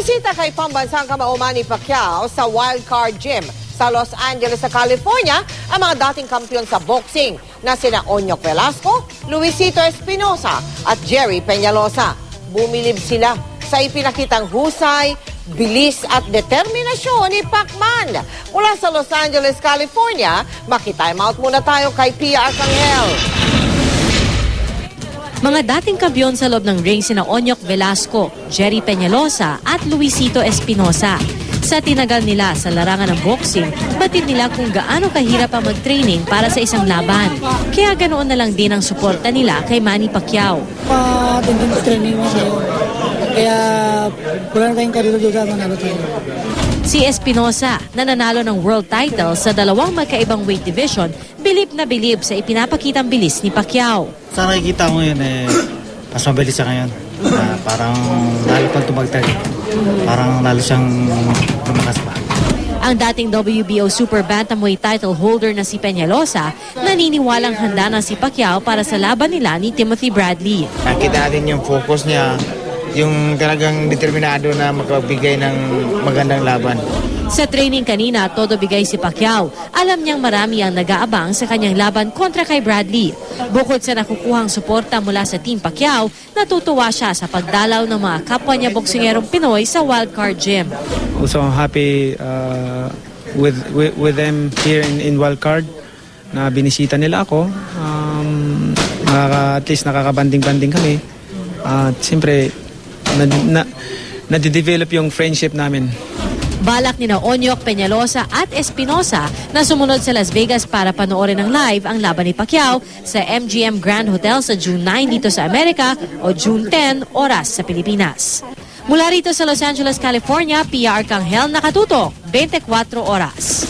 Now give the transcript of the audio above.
Bumisita kay pambansang Kamaumani Pacquiao sa Wild Card Gym sa Los Angeles, sa California, ang mga dating kampiyon sa boxing na sina Onyok Velasco, Luisito Espinosa at Jerry Peñalosa. Bumilib sila sa ipinakitang husay, bilis at determinasyon ni Pacman. Mula sa Los Angeles, California, makitime out muna tayo kay Pia Arcangel. Mga dating kampiyon sa loob ng ring sina Onyok Velasco, Jerry Peñalosa at Luisito Espinosa. Sa tinagal nila sa larangan ng boxing, batid nila kung gaano kahirap ang mag-training para sa isang laban. Kaya ganoon na lang din ang suporta nila kay Manny Pacquiao. patinding training mo. Kaya wala na tayong karito doon sa tayo. Si Espinosa, na nanalo ng world title sa dalawang magkaibang weight division, bilib na bilib sa ipinapakitang bilis ni Pacquiao. Sa nakikita ko ngayon eh, mas mabilis siya ngayon. Ah, parang lalo pang tumagtag. Parang lalo siyang lumakas pa. Ang dating WBO Super Bantamweight title holder na si Peñalosa, naniniwalang handa na si Pacquiao para sa laban nila ni Timothy Bradley. Nakita natin yung focus niya, yung talagang determinado na makapagbigay ng magandang laban. Sa training kanina, todo bigay si Pacquiao. Alam niyang marami ang nag-aabang sa kanyang laban kontra kay Bradley. Bukod sa nakukuhang suporta mula sa Team Pacquiao, natutuwa siya sa pagdalaw ng mga kapwa niya boksingerong Pinoy sa Wildcard Gym. Also I'm happy uh, with, with with them here in in Wildcard na binisita nila ako. Um, nakaka, at least nakakabanding-banding kami. At siyempre, na, na, nade-develop yung friendship namin. Balak ni na Onyok, Peñalosa at Espinosa na sumunod sa Las Vegas para panoorin ng live ang laban ni Pacquiao sa MGM Grand Hotel sa June 9 dito sa Amerika o June 10 oras sa Pilipinas. Mula rito sa Los Angeles, California, Pia Arcangel nakatutok 24 oras.